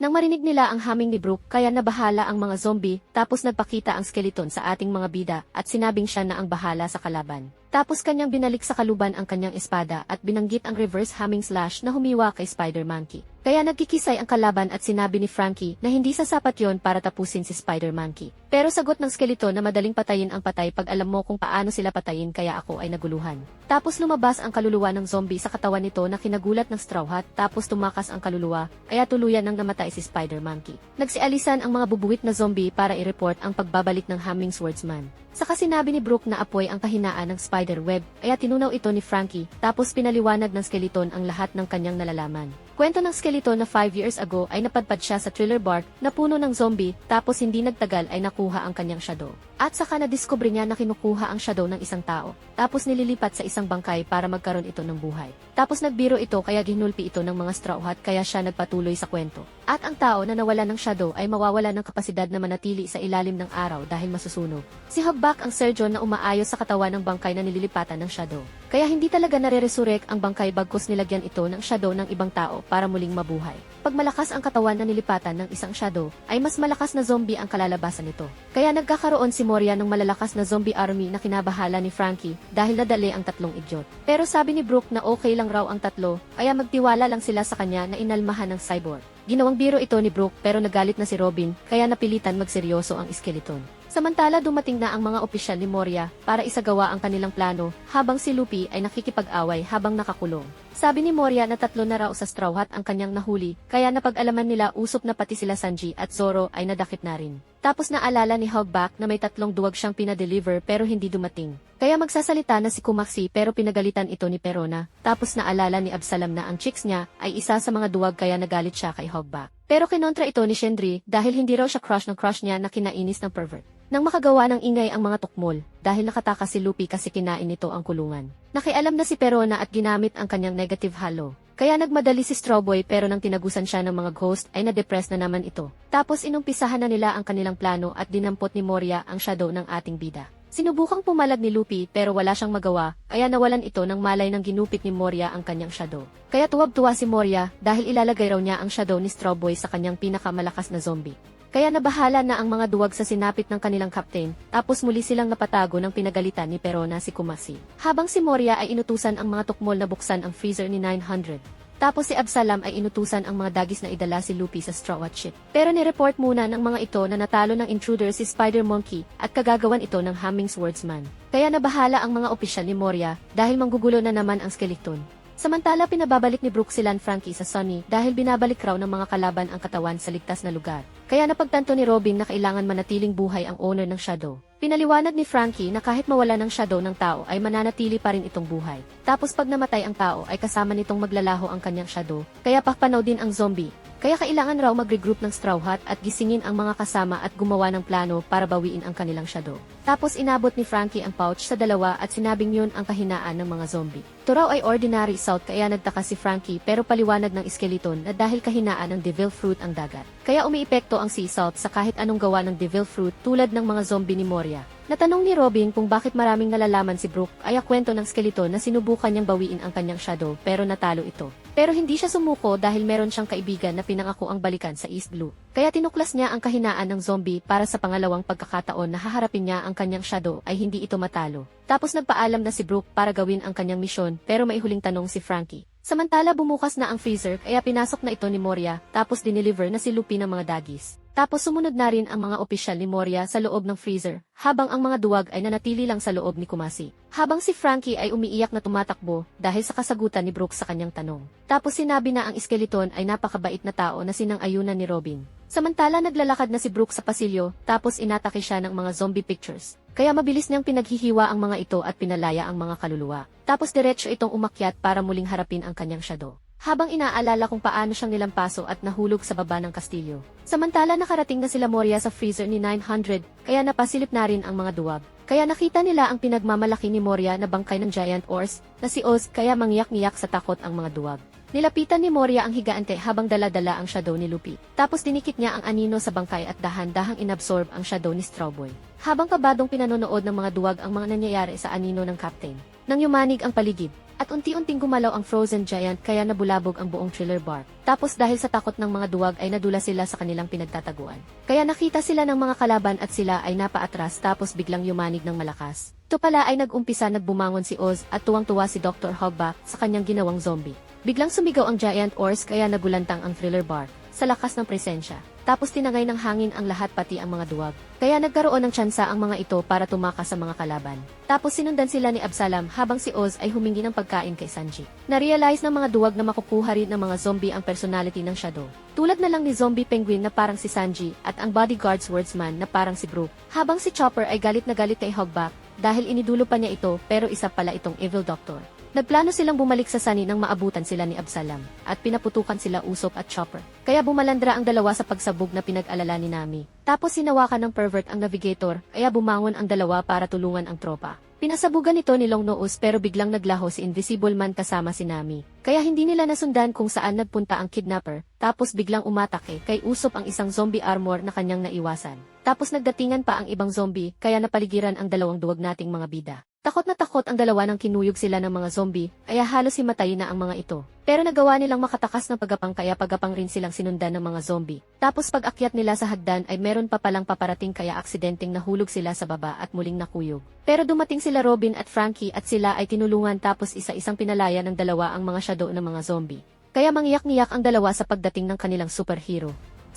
Nang marinig nila ang haming ni Brooke, kaya nabahala ang mga zombie, tapos nagpakita ang skeleton sa ating mga bida, at sinabing siya na ang bahala sa kalaban. Tapos kanyang binalik sa kaluban ang kanyang espada at binanggit ang reverse humming slash na humiwa kay Spider-Monkey. Kaya nagkikisay ang kalaban at sinabi ni Frankie na hindi sasapat yon para tapusin si Spider-Monkey. Pero sagot ng skeleton na madaling patayin ang patay pag alam mo kung paano sila patayin kaya ako ay naguluhan. Tapos lumabas ang kaluluwa ng zombie sa katawan nito na kinagulat ng Straw Hat tapos tumakas ang kaluluwa kaya tuluyan nang namatay si Spider-Monkey. Nagsialisan ang mga bubuwit na zombie para i-report ang pagbabalik ng Humming Swordsman. Saka sinabi ni Brooke na apoy ang kahinaan ng spider web, kaya tinunaw ito ni Frankie, tapos pinaliwanag ng skeleton ang lahat ng kanyang nalalaman. Kwento ng skeleton na 5 years ago ay napadpad siya sa thriller bark na puno ng zombie, tapos hindi nagtagal ay nakuha ang kanyang shadow. At saka nadiskubre niya na kinukuha ang shadow ng isang tao, tapos nililipat sa isang bangkay para magkaroon ito ng buhay. Tapos nagbiro ito kaya ginulpi ito ng mga straw hat kaya siya nagpatuloy sa kwento. At ang tao na nawala ng shadow ay mawawala ng kapasidad na manatili sa ilalim ng araw dahil masusunog. Si Hogback ang surgeon na umaayos sa katawan ng bangkay na nililipatan ng shadow. Kaya hindi talaga nare-resurrect ang bangkay bagkus nilagyan ito ng shadow ng ibang tao para muling mabuhay. Pag malakas ang katawan na nilipatan ng isang shadow, ay mas malakas na zombie ang kalalabasan nito. Kaya nagkakaroon si Moria ng malalakas na zombie army na kinabahala ni Frankie dahil nadali ang tatlong idiot. Pero sabi ni Brooke na okay lang raw ang tatlo, kaya magtiwala lang sila sa kanya na inalmahan ng cyborg. Ginawang biro ito ni Brooke pero nagalit na si Robin, kaya napilitan magseryoso ang skeleton. Samantala dumating na ang mga opisyal ni Moria para isagawa ang kanilang plano habang si Lupi ay nakikipag-away habang nakakulong. Sabi ni Moria na tatlo na raw sa Straw Hat ang kanyang nahuli, kaya napag-alaman nila usop na pati sila Sanji at Zoro ay nadakip na rin. Tapos naalala ni Hogback na may tatlong duwag siyang pinadeliver pero hindi dumating. Kaya magsasalita na si Kumaksi pero pinagalitan ito ni Perona. Tapos naalala ni Absalam na ang chicks niya ay isa sa mga duwag kaya nagalit siya kay Hogback. Pero kinontra ito ni Shendri dahil hindi raw siya crush ng crush niya na kinainis ng pervert. Nang makagawa ng ingay ang mga tukmol, dahil nakatakas si Lupi kasi kinain nito ang kulungan. Nakialam na si Perona at ginamit ang kanyang negative halo. Kaya nagmadali si Strawboy pero nang tinagusan siya ng mga ghost ay na-depress na naman ito. Tapos inumpisahan na nila ang kanilang plano at dinampot ni Moria ang shadow ng ating bida. Sinubukang pumalag ni Lupi pero wala siyang magawa, kaya nawalan ito ng malay ng ginupit ni Moria ang kanyang shadow. Kaya tuwab-tuwa si Moria dahil ilalagay raw niya ang shadow ni Strawboy sa kanyang pinakamalakas na zombie. Kaya nabahala na ang mga duwag sa sinapit ng kanilang kapten, tapos muli silang napatago ng pinagalitan ni Perona si Kumasi. Habang si Moria ay inutusan ang mga tukmol na buksan ang freezer ni 900. Tapos si Absalam ay inutusan ang mga dagis na idala si Lupi sa Straw Hat ship. Pero nireport muna ng mga ito na natalo ng intruder si Spider Monkey at kagagawan ito ng Humming Swordsman. Kaya nabahala ang mga opisyal ni Moria dahil manggugulo na naman ang skeleton. Samantala pinababalik ni Brooke silan Frankie sa Sunny dahil binabalik raw ng mga kalaban ang katawan sa ligtas na lugar. Kaya napagtanto ni Robin na kailangan manatiling buhay ang owner ng Shadow. Pinaliwanag ni Frankie na kahit mawala ng shadow ng tao ay mananatili pa rin itong buhay. Tapos pag namatay ang tao ay kasama nitong maglalaho ang kanyang shadow, kaya pakpanaw din ang zombie. Kaya kailangan raw mag-regroup ng Straw Hat at gisingin ang mga kasama at gumawa ng plano para bawiin ang kanilang shadow. Tapos inabot ni Frankie ang pouch sa dalawa at sinabing yun ang kahinaan ng mga zombie. Ito raw ay ordinary salt kaya nagtaka si Frankie pero paliwanag ng skeleton na dahil kahinaan ng devil fruit ang dagat. Kaya umiipekto ang sea salt sa kahit anong gawa ng devil fruit tulad ng mga zombie ni Moria. Natanong ni Robin kung bakit maraming nalalaman si Brooke ay ang kwento ng skeleton na sinubukan niyang bawiin ang kanyang shadow pero natalo ito. Pero hindi siya sumuko dahil meron siyang kaibigan na pinangako ang balikan sa East Blue. Kaya tinuklas niya ang kahinaan ng zombie para sa pangalawang pagkakataon na haharapin niya ang kanyang shadow ay hindi ito matalo. Tapos nagpaalam na si Brooke para gawin ang kanyang misyon pero may huling tanong si Frankie. Samantala bumukas na ang freezer kaya pinasok na ito ni Moria tapos dineliver na si Lupi ng mga dagis. Tapos sumunod na rin ang mga opisyal ni Moria sa loob ng freezer, habang ang mga duwag ay nanatili lang sa loob ni Kumasi. Habang si Frankie ay umiiyak na tumatakbo dahil sa kasagutan ni Brooke sa kanyang tanong. Tapos sinabi na ang skeleton ay napakabait na tao na sinang ayunan ni Robin. Samantala naglalakad na si Brooke sa pasilyo, tapos inatake siya ng mga zombie pictures. Kaya mabilis niyang pinaghihiwa ang mga ito at pinalaya ang mga kaluluwa. Tapos diretsyo itong umakyat para muling harapin ang kanyang shadow habang inaalala kung paano siyang nilampaso at nahulog sa baba ng kastilyo. Samantala nakarating na sila Moria sa freezer ni 900, kaya napasilip na rin ang mga duwag. Kaya nakita nila ang pinagmamalaki ni Moria na bangkay ng giant ores, na si Oz kaya mangyak-ngiyak sa takot ang mga duwag. Nilapitan ni Moria ang higante habang dala-dala ang shadow ni Lupi. Tapos dinikit niya ang anino sa bangkay at dahan-dahang inabsorb ang shadow ni Strawboy. Habang kabadong pinanonood ng mga duwag ang mga nangyayari sa anino ng captain. Nang yumanig ang paligid, At unti-unting gumalaw ang frozen giant kaya nabulabog ang buong thriller bar. Tapos dahil sa takot ng mga duwag ay nadula sila sa kanilang pinagtataguan. Kaya nakita sila ng mga kalaban at sila ay napaatras tapos biglang yumanig ng malakas. Ito pala ay nag-umpisa nagbumangon si Oz at tuwang-tuwa si Dr. Hogback sa kanyang ginawang zombie. Biglang sumigaw ang giant ores kaya nagulantang ang thriller bar sa lakas ng presensya. Tapos tinangay ng hangin ang lahat pati ang mga duwag. Kaya nagkaroon ng tsansa ang mga ito para tumakas sa mga kalaban. Tapos sinundan sila ni Absalam habang si Oz ay humingi ng pagkain kay Sanji. Na-realize ng mga duwag na makukuha rin ng mga zombie ang personality ng Shadow. Tulad na lang ni Zombie Penguin na parang si Sanji at ang bodyguard's wordsman na parang si Brook. Habang si Chopper ay galit na galit kay Hogback dahil inidulo pa niya ito pero isa pala itong evil doctor. Nagplano silang bumalik sa Sunny nang maabutan sila ni Absalam, at pinaputukan sila Usop at Chopper. Kaya bumalandra ang dalawa sa pagsabog na pinag-alala ni Nami. Tapos sinawakan ng pervert ang navigator, kaya bumangon ang dalawa para tulungan ang tropa. Pinasabugan ito ni Long Nose pero biglang naglaho si Invisible Man kasama si Nami. Kaya hindi nila nasundan kung saan nagpunta ang kidnapper, tapos biglang umatake kay Usop ang isang zombie armor na kanyang naiwasan. Tapos nagdatingan pa ang ibang zombie, kaya napaligiran ang dalawang duwag nating mga bida. Takot na takot ang dalawa nang kinuyog sila ng mga zombie, kaya halos himatayin na ang mga ito. Pero nagawa nilang makatakas ng pagapang kaya pagapang rin silang sinundan ng mga zombie. Tapos pag akyat nila sa hagdan ay meron pa palang paparating kaya aksidenteng nahulog sila sa baba at muling nakuyog. Pero dumating sila Robin at Frankie at sila ay tinulungan tapos isa-isang pinalaya ng dalawa ang mga shadow ng mga zombie. Kaya mangiyak-ngiyak ang dalawa sa pagdating ng kanilang superhero.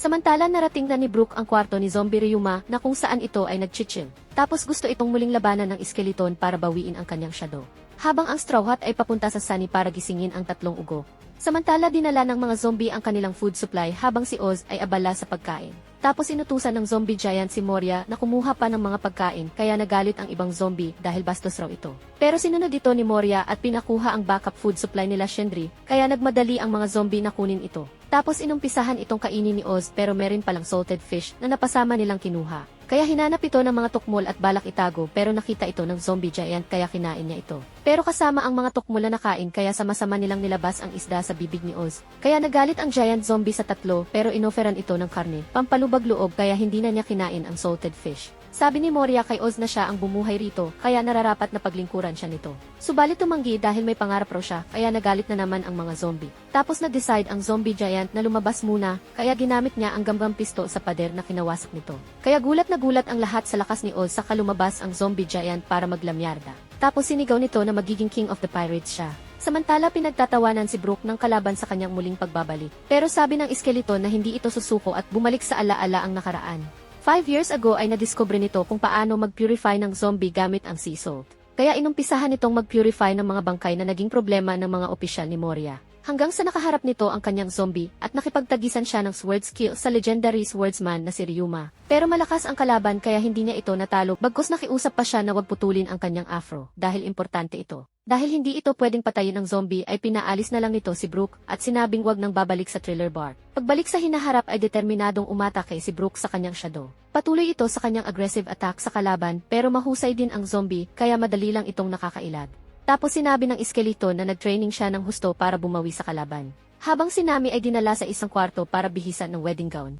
Samantala narating na ni Brooke ang kwarto ni Zombie Ryuma na kung saan ito ay nagchichill. Tapos gusto itong muling labanan ng iskeleton para bawiin ang kanyang shadow. Habang ang Straw Hat ay papunta sa Sunny para gisingin ang tatlong ugo. Samantala dinala ng mga zombie ang kanilang food supply habang si Oz ay abala sa pagkain. Tapos inutusan ng zombie giant si Moria na kumuha pa ng mga pagkain kaya nagalit ang ibang zombie dahil bastos raw ito. Pero sinunod ito ni Moria at pinakuha ang backup food supply nila Shendri kaya nagmadali ang mga zombie na kunin ito. Tapos inumpisahan itong kainin ni Oz pero meron palang salted fish na napasama nilang kinuha. Kaya hinanap ito ng mga tukmol at balak itago pero nakita ito ng zombie giant kaya kinain niya ito. Pero kasama ang mga tukmol na nakain kaya sama-sama nilang nilabas ang isda sa bibig ni Oz. Kaya nagalit ang giant zombie sa tatlo pero inoferan ito ng karne, pampalubag loob kaya hindi na niya kinain ang salted fish. Sabi ni Moria kay Oz na siya ang bumuhay rito, kaya nararapat na paglingkuran siya nito. Subalit tumanggi dahil may pangarap raw siya, kaya nagalit na naman ang mga zombie. Tapos nag-decide ang zombie giant na lumabas muna, kaya ginamit niya ang gamgam pisto sa pader na kinawasak nito. Kaya gulat na gulat ang lahat sa lakas ni Oz saka lumabas ang zombie giant para maglamyarda. Tapos sinigaw nito na magiging king of the pirates siya. Samantala pinagtatawanan si Brooke ng kalaban sa kanyang muling pagbabalik. Pero sabi ng iskeleton na hindi ito susuko at bumalik sa alaala ang nakaraan. Five years ago ay nadiskubre nito kung paano mag-purify ng zombie gamit ang sea salt. Kaya inumpisahan nitong mag-purify ng mga bangkay na naging problema ng mga opisyal ni Moria. Hanggang sa nakaharap nito ang kanyang zombie at nakipagtagisan siya ng sword skill sa legendary swordsman na si Ryuma. Pero malakas ang kalaban kaya hindi niya ito natalo bagkus nakiusap pa siya na wag putulin ang kanyang afro dahil importante ito. Dahil hindi ito pwedeng patayin ng zombie ay pinaalis na lang nito si Brooke at sinabing wag nang babalik sa thriller bar. Pagbalik sa hinaharap ay determinadong umatake si Brooke sa kanyang shadow. Patuloy ito sa kanyang aggressive attack sa kalaban pero mahusay din ang zombie kaya madali lang itong nakakailag. Tapos sinabi ng iskeleton na nag-training siya ng husto para bumawi sa kalaban. Habang si Nami ay dinala sa isang kwarto para bihisan ng wedding gown.